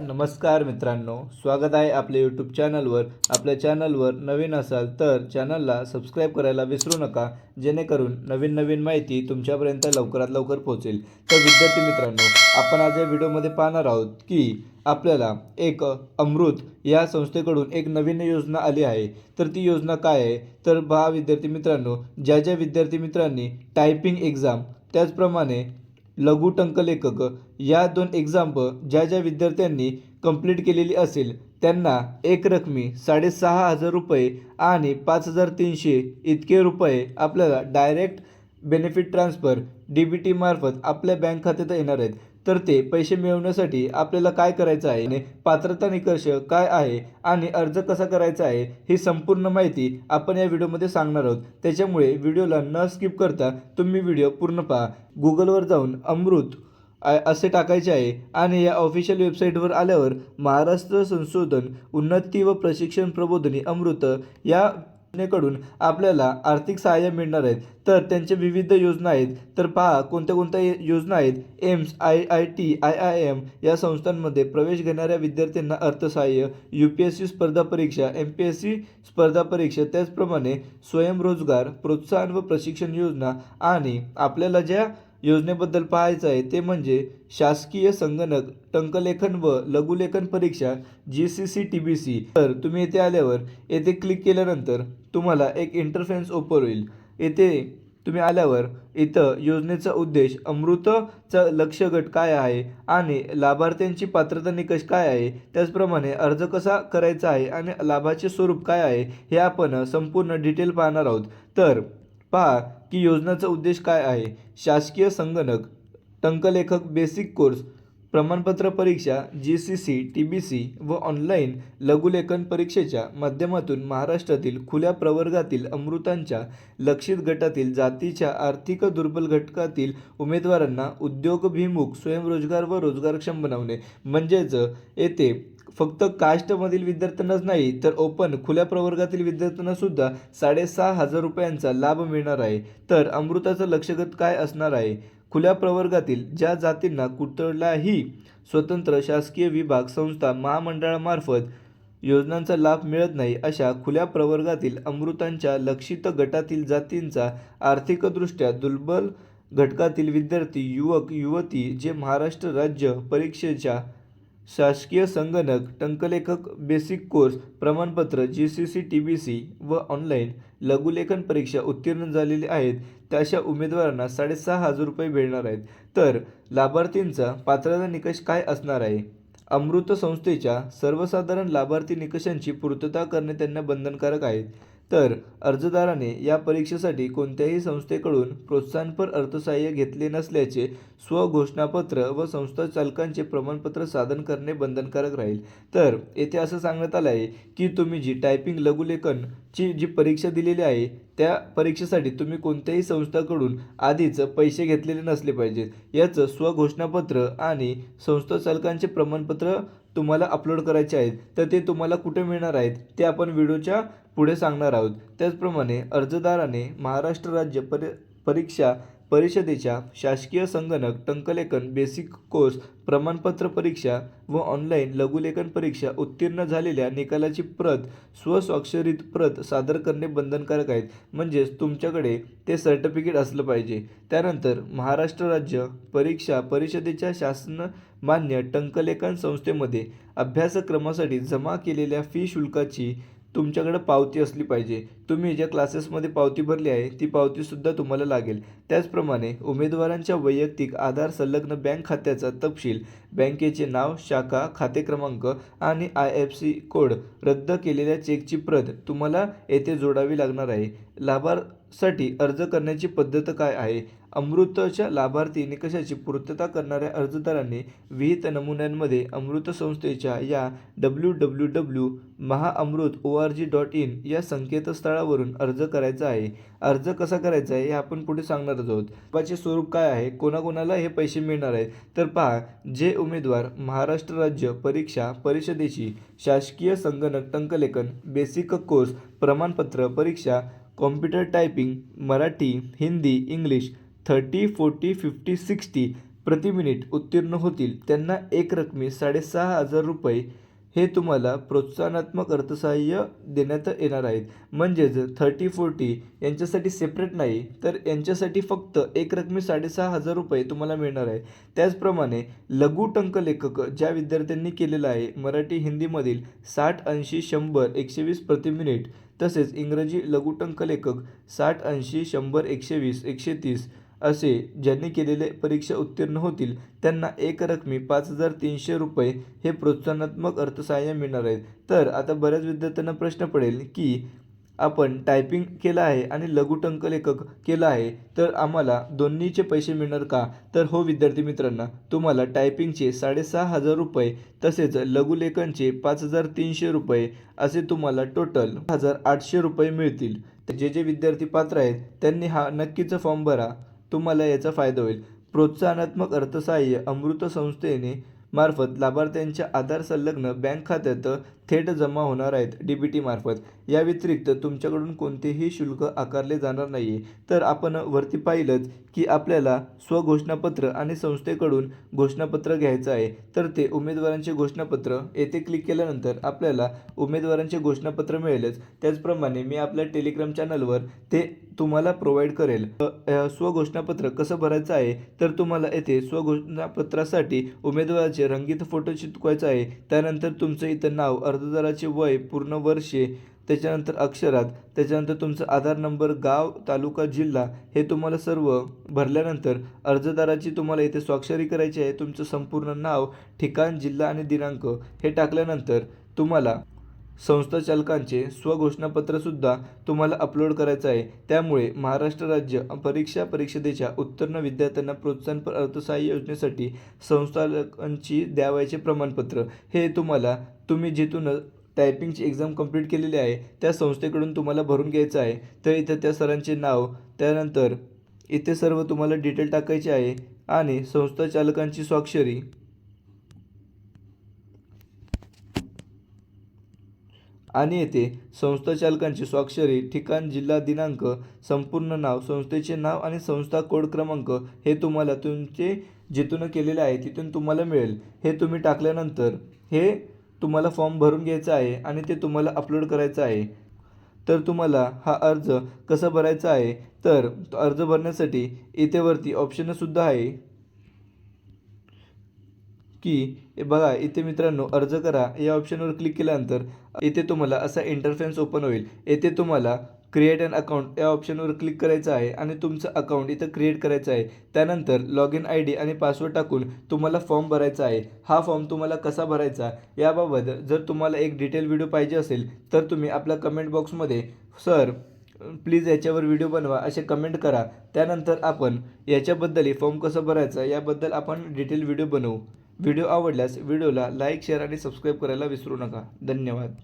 नमस्कार मित्रांनो स्वागत आहे आपल्या यूट्यूब चॅनलवर आपल्या चॅनलवर नवीन असाल तर चॅनलला सबस्क्राईब करायला विसरू नका जेणेकरून नवीन नवीन माहिती तुमच्यापर्यंत लवकरात लवकर पोहोचेल. तर विद्यार्थी मित्रांनो आपण आज या व्हिडिओमध्ये पाहणार आहोत की आपल्याला एक अमृत या संस्थेकडून एक नवीन योजना आली आहे. तर ती योजना काय आहे? तर पहा विद्यार्थी मित्रांनो ज्या ज्या विद्यार्थी मित्रांनी टायपिंग एक्झाम त्याचप्रमाणे लघुटंकलेखक या दोन एक्झाम्प ज्या ज्या विद्यार्थ्यांनी कंप्लीट केलेली असेल त्यांना एक रकमी साडेसहा हजार रुपये आणि पाच हजार तीनशे इतके रुपये आपल्याला direct benefit transfer D B टीमार्फत आपल्या बँक खात्यात येणार आहेत. तर ते पैसे मिळवण्यासाठी आपल्याला काय करायचं आहे? आणि पात्रता निकष काय आहे? आणि अर्ज कसा करायचा आहे? ही संपूर्ण माहिती आपण या व्हिडिओमध्ये सांगणार आहोत. त्याच्यामुळे व्हिडिओला न स्किप करता तुम्ही व्हिडिओ पूर्ण पहा. गुगलवर जाऊन अमृत असे टाकायचे आहे. आणि या ऑफिशियल वेबसाईटवर आल्यावर महाराष्ट्र संशोधन उन्नती व प्रशिक्षण प्रबोधनी अमृत या योजनेकडून आपल्याला आर्थिक सहाय्य मिळणार आहेत. तर त्यांच्या विविध योजना आहेत. तर पहा कोणत्या कोणत्या योजना आहेत? AIIMS I I T I I M या संस्थांमध्ये प्रवेश घेणाऱ्या विद्यार्थ्यांना अर्थसहाय्य यू पी एस सी स्पर्धा परीक्षा एम पी एस सी स्पर्धा परीक्षा त्याचप्रमाणे स्वयंरोजगार प्रोत्साहन व प्रशिक्षण योजना आणि आपल्याला ज्या योजनेबद्दल पाहायचं आहे ते म्हणजे शासकीय संगणक टंकलेखन व लघुलेखन परीक्षा G C C T B C तर तुम्ही येथे आल्यावर येथे क्लिक केल्यानंतर तुम्हाला एक इंटरफेन्स ओपन होईल. येथे तुम्ही आल्यावर इथं योजनेचा उद्देश अमृतचा लक्ष गट काय आहे आणि लाभार्थ्यांची पात्रता निकष काय आहे त्याचप्रमाणे अर्ज कसा करायचा आहे आणि लाभाचे स्वरूप काय आहे हे आपण संपूर्ण डिटेल पाहणार आहोत. तर पहा की योजनाचा उद्देश काय आहे. शासकीय संगणक टंकलेखक बेसिक कोर्स प्रमाणपत्र परीक्षा G C C T B C व ऑनलाईन लघुलेखन परीक्षेच्या माध्यमातून महाराष्ट्रातील खुल्या प्रवर्गातील अमृतांच्या लक्षित गटातील जातीच्या आर्थिक दुर्बल घटकातील उमेदवारांना उद्योगभिमुख स्वयंरोजगार व रोजगारक्षम बनवणे. म्हणजेच येथे फक्त कास्टमधील विद्यार्थ्यांनाच नाही तर ओपन खुल्या प्रवर्गातील विद्यार्थ्यांना सुद्धा साडेसहा हजार रुपयांचा लाभ मिळणार आहे. तर अमृताचं लक्षगत काय असणार आहे? खुल्या प्रवर्गातील ज्या जातींना कुठलाही स्वतंत्र शासकीय विभाग संस्था महामंडळामार्फत योजनांचा लाभ मिळत नाही अशा खुल्या प्रवर्गातील अमृतांच्या लक्षित गटातील जातींचा आर्थिकदृष्ट्या दुर्बल घटकातील विद्यार्थी युवक युवती जे महाराष्ट्र राज्य परीक्षेच्या शासकीय संगणक टंकलेखक बेसिक कोर्स प्रमाणपत्र G C C T B C व ऑनलाईन लघुलेखन परीक्षा उत्तीर्ण झालेली आहेत. त्या अशा उमेदवारांना साडेसहा हजार रुपये मिळणार आहेत. तर लाभार्थींचा पात्रता निकष काय असणार आहे? अमृत संस्थेच्या सर्वसाधारण लाभार्थी निकषांची पूर्तता करणे त्यांना बंधनकारक आहे. तर अर्जदाराने या परीक्षेसाठी कोणत्याही संस्थेकडून प्रोत्साहनपर अर्थसहाय्य घेतले नसल्याचे स्वघोषणापत्र व संस्था चालकांचे प्रमाणपत्र सादर करणे बंधनकारक राहील. तर येथे असं सांगण्यात आलं आहे की तुम्ही जी टायपिंग लघुलेखनची जी परीक्षा दिलेली आहे त्या परीक्षेसाठी तुम्ही कोणत्याही संस्थाकडून आधीच पैसे घेतलेले नसले पाहिजेत. याचं स्वघोषणापत्र आणि संस्था चालकांचे प्रमाणपत्र तुम्हाला अपलोड करायचे आहेत. तर ते तुम्हाला कुठे मिळणार आहेत ते आपण व्हिडिओच्या पुढे सांगणार आहोत. त्याचप्रमाणे अर्जदाराने महाराष्ट्र राज्य परि परीक्षा परिषदेच्या शासकीय संगणक टंकलेखन बेसिक कोर्स प्रमाणपत्र परीक्षा व ऑनलाईन लघुलेखन परीक्षा उत्तीर्ण झालेल्या निकालाची प्रत स्वस्वाक्षरित प्रत सादर करणे बंधनकारक आहेत. म्हणजेच तुमच्याकडे ते सर्टिफिकेट असलं पाहिजे. त्यानंतर महाराष्ट्र राज्य परीक्षा परिषदेच्या शासन मान्य टंकलेखन संस्थेमध्ये अभ्यासक्रमासाठी जमा केलेल्या फी शुल्काची तुमच्याकडं पावती असली पाहिजे. तुम्ही ज्या क्लासेसमध्ये पावती भरली आहे ती पावतीसुद्धा तुम्हाला लागेल. त्याचप्रमाणे उमेदवारांच्या वैयक्तिक आधार संलग्न बँक खात्याचा तपशील बँकेचे नाव शाखा खाते क्रमांक आणि आय एफ सी कोड रद्द केलेल्या चेकची प्रत तुम्हाला येथे जोडावी लागणार आहे. साठी अर्ज करण्याची पद्धत काय आहे? अमृतच्या लाभार्थी निकषाची पूर्तता करणाऱ्या अर्जदारांनी विहित नमुन्यांमध्ये अमृत संस्थेच्या या W W W Mahaamrut O R G dot in या संकेतस्थळावरून अर्ज करायचा आहे. अर्ज कसा करायचा आहे हे आपण पुढे सांगणारच आहोत. पाचे स्वरूप काय आहे? कोणाकोणाला हे पैसे मिळणार आहेत? तर पहा जे उमेदवार महाराष्ट्र राज्य परीक्षा परिषदेची शासकीय संगणक टंकलेखन बेसिक कोर्स प्रमाणपत्र परीक्षा computer typing Marathi Hindi English thirty forty fifty sixty प्रति मिनिट उत्तीर्ण होतील. त्यांना एक रकमी साडेसहा हजार रुपये हे तुम्हाला प्रोत्साहनात्मक अर्थसहाय्य देण्यात येणार आहेत. म्हणजेच थर्टी फोर्टी यांच्यासाठी सेपरेट नाही तर यांच्यासाठी फक्त एक रकमी साडेसहा हजार रुपये तुम्हाला मिळणार आहे. त्याचप्रमाणे लघु टंकलेखक ज्या विद्यार्थ्यांनी केलेलं आहे मराठी हिंदीमधील साठ ऐंशी शंभर एकशे वीस प्रति मिनिट तसेच इंग्रजी लघुटंक लेखक साठ ऐंशी शंभर एकशे वीस एकशे तीस असे ज्यांनी केलेले परीक्षा उत्तीर्ण होतील त्यांना एक रकमी पाच हजार तीनशे रुपये हे प्रोत्साहनात्मक अर्थसहाय्य मिळणार आहे. तर आता बऱ्याच विद्यार्थ्यांना प्रश्न पडेल की आपण टायपिंग केलं आहे आणि लघुटंक लेखक केलं आहे तर आम्हाला दोन्हीचे पैसे मिळणार का? तर हो विद्यार्थी मित्रांना तुम्हाला टायपिंगचे साडेसहा हजार रुपये तसेच लघुलेखनचे पाच हजार तीनशे रुपये असे तुम्हाला टोटल हजार आठशे रुपये मिळतील. जे जे विद्यार्थी पात्र आहेत त्यांनी हा नक्कीच फॉर्म भरा. तुम्हाला याचा फायदा होईल. प्रोत्साहनात्मक अर्थसहाय्य अमृत संस्थेने मार्फत लाभार्थ्यांच्या आधार संलग्न बँक खात्यात थेट जमा होणार आहेत डी बी टी मार्फत. या व्यतिरिक्त तुमच्याकडून कोणतेही शुल्क आकारले जाणार नाही आहे तर आपण वरती पाहिलंच की आपल्याला स्वघोषणापत्र आणि संस्थेकडून घोषणापत्र घ्यायचं आहे. तर ते उमेदवारांचे घोषणापत्र. येथे क्लिक केल्यानंतर आपल्याला उमेदवारांचे घोषणापत्र मिळेलच. त्याचप्रमाणे मी आपल्या टेलिग्राम चॅनलवर ते तुम्हाला प्रोव्हाइड करेल. स्वघोषणापत्र कसं भरायचं आहे? तर तुम्हाला येथे स्वघोषणापत्रासाठी उमेदवाराचे रंगीत फोटो चिटकवायचा आहे. त्यानंतर तुमचं इथं नाव अर्जदाराचे वय पूर्ण वर्षे त्याच्यानंतर अक्षरात त्याच्यानंतर तुमचं आधार नंबर गाव तालुका जिल्हा हे तुम्हाला सर्व भरल्यानंतर अर्जदाराची तुम्हाला इथे स्वाक्षरी करायची आहे. तुमचं संपूर्ण नाव ठिकाण जिल्हा आणि दिनांक हे टाकल्यानंतर तुम्हाला संस्था चालकांचे स्वघोषणापत्रसुद्धा तुम्हाला अपलोड करायचं आहे. त्यामुळे महाराष्ट्र राज्य परीक्षा परिषदेच्या उत्तीर्ण विद्यार्थ्यांना प्रोत्साहनपर अर्थसहाय्य योजनेसाठी संस्थालकांची द्यावयाचे प्रमाणपत्र. हे तुम्हाला तुम्ही जिथून टायपिंगची एक्झाम कंप्लीट केलेली आहे त्या संस्थेकडून तुम्हाला भरून घ्यायचं आहे. तर इथं त्या सरांचे नाव त्यानंतर इथे सर्व तुम्हाला डिटेल टाकायचे आहे आणि संस्था चालकांची स्वाक्षरी आणि येथे संस्था चालकांची स्वाक्षरी ठिकाण जिल्हा दिनांक संपूर्ण नाव संस्थेचे नाव आणि संस्था कोड क्रमांक हे तुम्हाला तुमचे जिथून केलेले आहे तिथून तुम्हाला मिळेल. हे तुम्ही टाकल्यानंतर हे तुम्हाला फॉर्म भरून घ्यायचा आहे आणि ते तुम्हाला अपलोड करायचं आहे. तर तुम्हाला हा अर्ज कसा भरायचा आहे? तर अर्ज भरण्यासाठी इथेवरती ऑप्शनसुद्धा आहे. की बघा इथे मित्रांनो अर्ज करा. या ऑप्शनवर क्लिक केल्यानंतर इथे तुम्हाला असा इंटरफेन्स ओपन होईल. येथे तुम्हाला क्रिएट अन अकाउंट या ऑप्शनवर क्लिक करायचं आहे आणि तुमचं अकाउंट इथं क्रिएट करायचं आहे. त्यानंतर लॉग इन आय डी आणि पासवर्ड टाकून तुम्हाला फॉर्म भरायचा आहे. हा फॉर्म तुम्हाला कसा भरायचा? याबाबत जर तुम्हाला एक डिटेल व्हिडिओ पाहिजे असेल तर तुम्ही आपल्या कमेंट बॉक्समध्ये सर प्लीज याच्यावर व्हिडिओ बनवा असे कमेंट करा. त्यानंतर आपण याच्याबद्दल फॉर्म कसं भरायचा याबद्दल आपण डिटेल व्हिडिओ बनवू. व्हिडिओ आवडल्यास व्हिडिओला लाईक शेअर आणि सबस्क्राईब करायला विसरू नका. धन्यवाद.